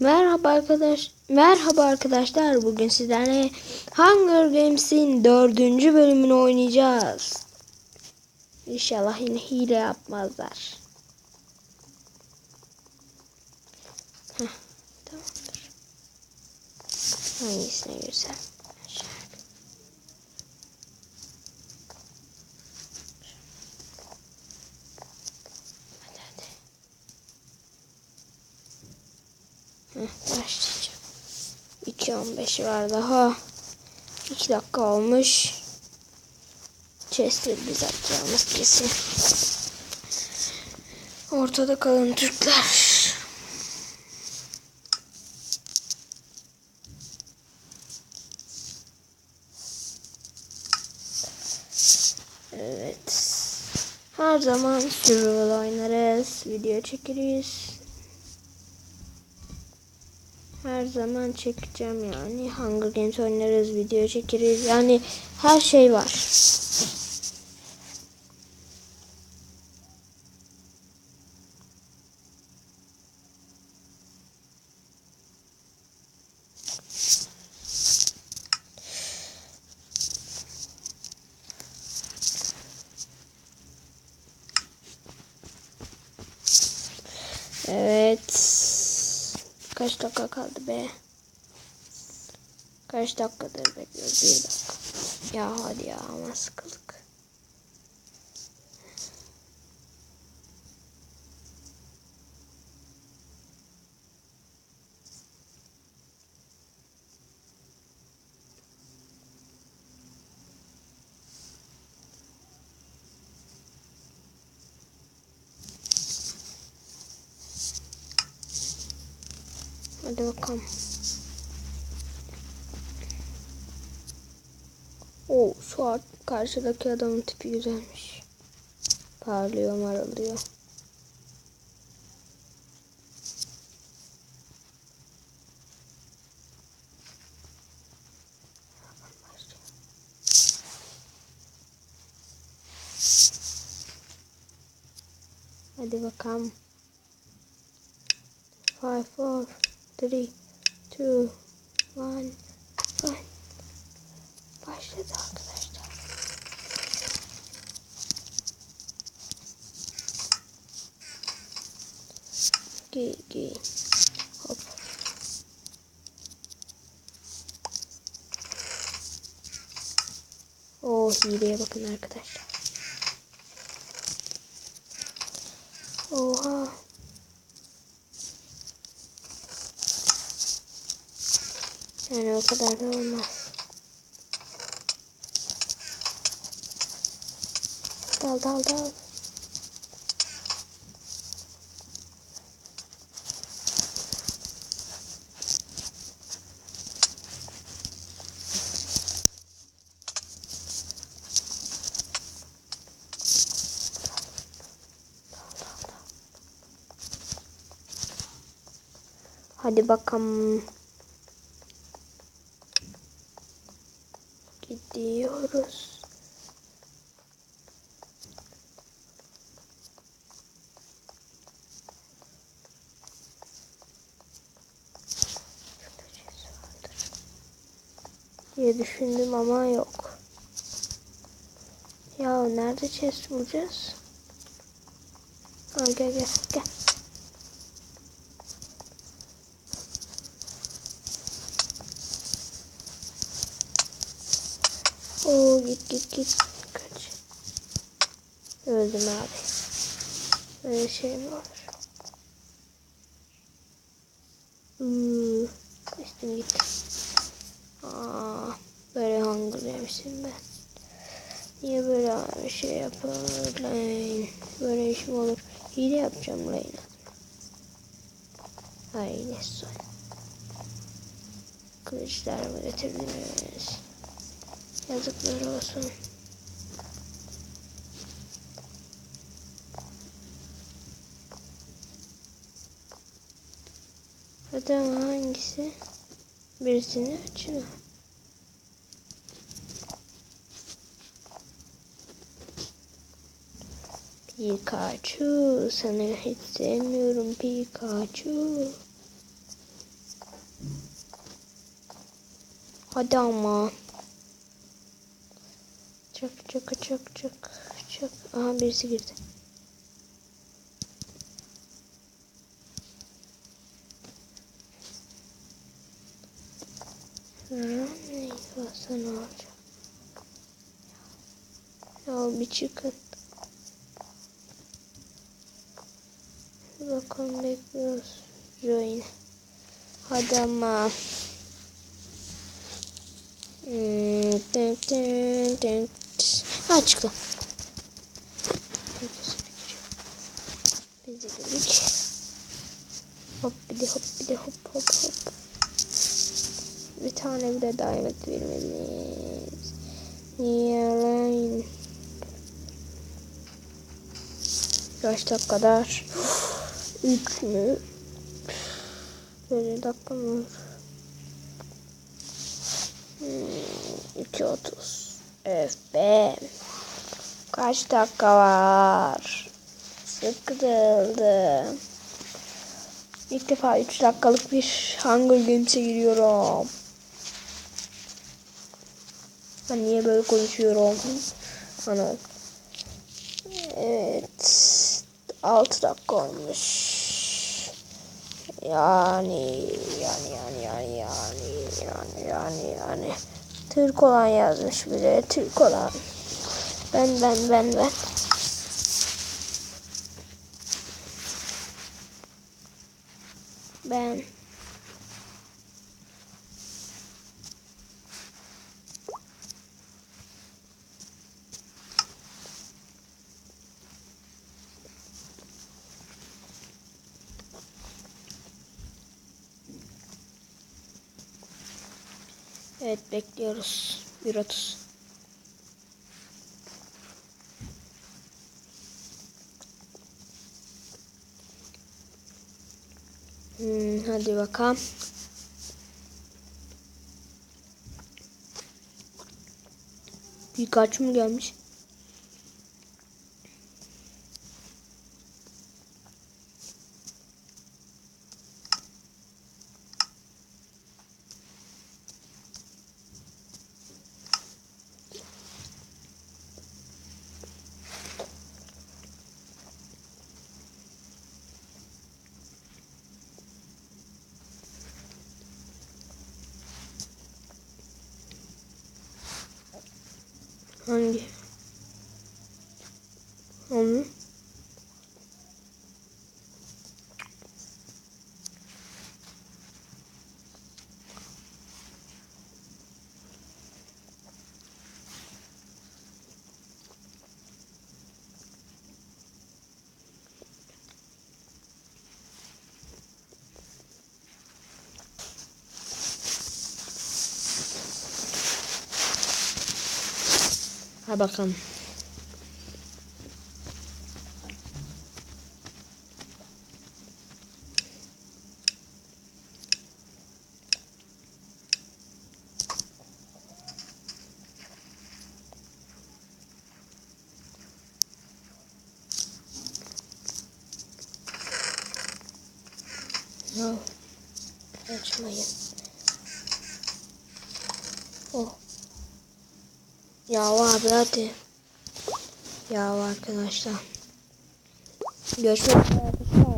Merhaba arkadaş. Merhaba arkadaşlar. Bugün sizlerle Hunger Games'in dördüncü bölümünü oynayacağız. İnşallah yine hile yapmazlar. Heh, tamamdır. Hangisine girsem? Aşağı. Hadi hadi. Heh, başlayacağım. 2.15 var daha. 2 dakika olmuş. Chest'i biz atacağımız kesin. Ortada kalan Türkler. Evet. Her zaman survival oynarız. Video çekeriz. Her zaman çekeceğim yani. Hunger Games oynarız, video çekeriz. Yani her şey var. Evet. Kaç dakika kaldı be? Kaç dakikadır bekliyoruz? Bir dakika. Ya hadi ya ama sıkıldık. Hadi bakalım. Şu an karşıdaki adamın tipi güzelmiş. Parlıyor maralıyor. Hadi bakalım. Five, four, three, two, one, one. Başladı arkadaşlar. Gi, gi. Hop. Oo hileye bakın arkadaşlar. Oha. Kadar da olmaz. Dal dal dal. Hadi bakalım. Gidiyoruz. diye düşündüm ama yok. Ya nerede chest bulacağız? Ha gel gel gel. Git git git. Kaç. Öldüm abi. Böyle şey mi var? Hmm. Kaçtım git. Aa, böyle Hunger Games'im ben. Niye böyle bir şey yapar lan? Böyle iş mi olur? Hile yapacağım lan. Ay ne son. Kılıçlar mı getirdiniz? Yazıklar olsun. Hadi hangisi? Birisini açın. Pikachu. Seni hiç sevmiyorum Pikachu. Hadi ama. Çık çık çık çık çık. Aha birisi girdi. Ramey olsa ne olacak? Ya bir çıkın. Bakalım bekliyoruz. Join. Hadi ama. Ha çıktı. Biz de gördük. Hop bir de hop bir de hop hop hop. Bir tane bir de diamond vermeliyiz. Yalan. Kaç dakikalar? Üç mü? Böyle dakika mı? Hmm, 2.30. Öf be. Kaç dakika var? Sıkıldım. İlk defa 3 dakikalık bir Hunger Games'e giriyorum. Ben niye böyle konuşuyorum? Ana. Evet. 6 dakika olmuş. Yani yani yani yani yani yani yani yani Türk olan yazmış bile Türk olan. Ben ben ben ben. Ben. Evet bekliyoruz. 1.30. Hmm, hadi bakalım. Birkaç mı gelmiş? Hangi? Onu. Ha bakalım. No. Açmayın. Oh. Ya abi hadi. Ya arkadaşlar. Görüşmek üzere.